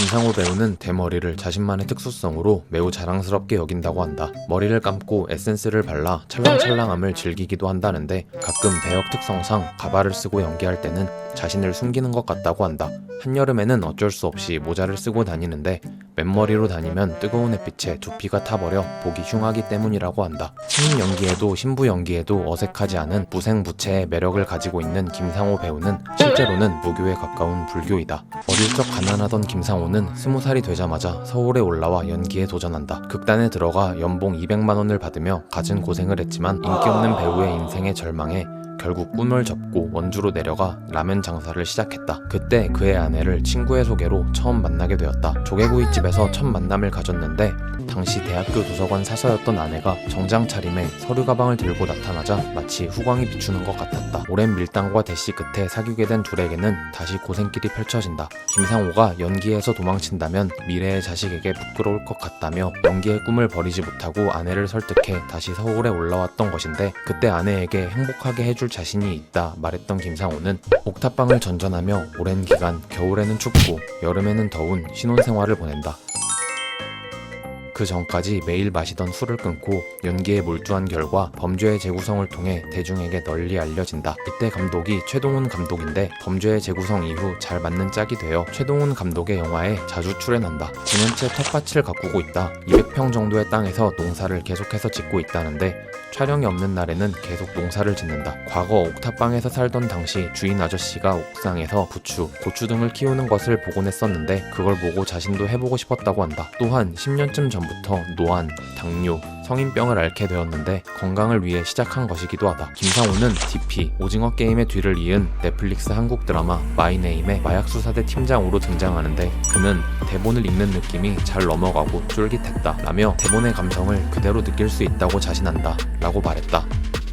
김상호 배우는 대머리를 자신만의 특수성으로 매우 자랑스럽게 여긴다고 한다. 머리를 감고 에센스를 발라 찰랑찰랑함을 즐기기도 한다는데 가끔 배역 특성상 가발을 쓰고 연기할 때는 자신을 숨기는 것 같다고 한다. 한여름에는 어쩔 수 없이 모자를 쓰고 다니는데 맨머리로 다니면 뜨거운 햇빛에 두피가 타버려 보기 흉하기 때문이라고 한다. 신인 연기에도 신부 연기에도 어색하지 않은 무생무채의 매력을 가지고 있는 김상호 배우는 실제로는 무교에 가까운 불교이다. 어릴 적 가난하던 김상호는 스무 살이 되자마자 서울에 올라와 연기에 도전한다. 극단에 들어가 연봉 200만 원을 받으며 갖은 고생을 했지만 인기 없는 배우의 인생에 절망해 결국 꿈을 접고 원주로 내려가 라면 장사를 시작했다. 그때 그의 아내를 친구의 소개로 처음 만나게 되었다. 조개구이집에서 첫 만남을 가졌는데 당시 대학교 도서관 사서였던 아내가 정장 차림에 서류 가방을 들고 나타나자 마치 후광이 비추는 것 같았다. 오랜 밀당과 대시 끝에 사귀게 된 둘에게는 다시 고생길이 펼쳐진다. 김상호가 연기에서 도망친다면 미래의 자식에게 부끄러울 것 같다며 연기의 꿈을 버리지 못하고 아내를 설득해 다시 서울에 올라왔던 것인데 그때 아내에게 행복하게 해줄 자신이 있다 말했던 김상호는 옥탑방을 전전하며 오랜 기간 겨울에는 춥고 여름에는 더운 신혼생활을 보낸다. 그 전까지 매일 마시던 술을 끊고 연기에 몰두한 결과 범죄의 재구성을 통해 대중에게 널리 알려진다. 이때 감독이 최동훈 감독인데 범죄의 재구성 이후 잘 맞는 짝이 되어 최동훈 감독의 영화에 자주 출연한다. 9년째 텃밭을 가꾸고 있다. 200평 정도의 땅에서 농사를 계속해서 짓고 있다는데 촬영이 없는 날에는 계속 농사를 짓는다. 과거 옥탑방에서 살던 당시 주인 아저씨가 옥상에서 부추, 고추 등을 키우는 것을 보곤 했었는데 그걸 보고 자신도 해보고 싶었다고 한다. 또한 10년쯤 전부터 노안, 당뇨, 성인병을 앓게 되었는데 건강을 위해 시작한 것이기도 하다. 김상우는 DP, 오징어 게임의 뒤를 이은 넷플릭스 한국 드라마 마이네임의 마약수사대 팀장으로 등장하는데 그는 대본을 읽는 느낌이 잘 넘어가고 쫄깃했다 라며 대본의 감성을 그대로 느낄 수 있다고 자신한다 라고 말했다.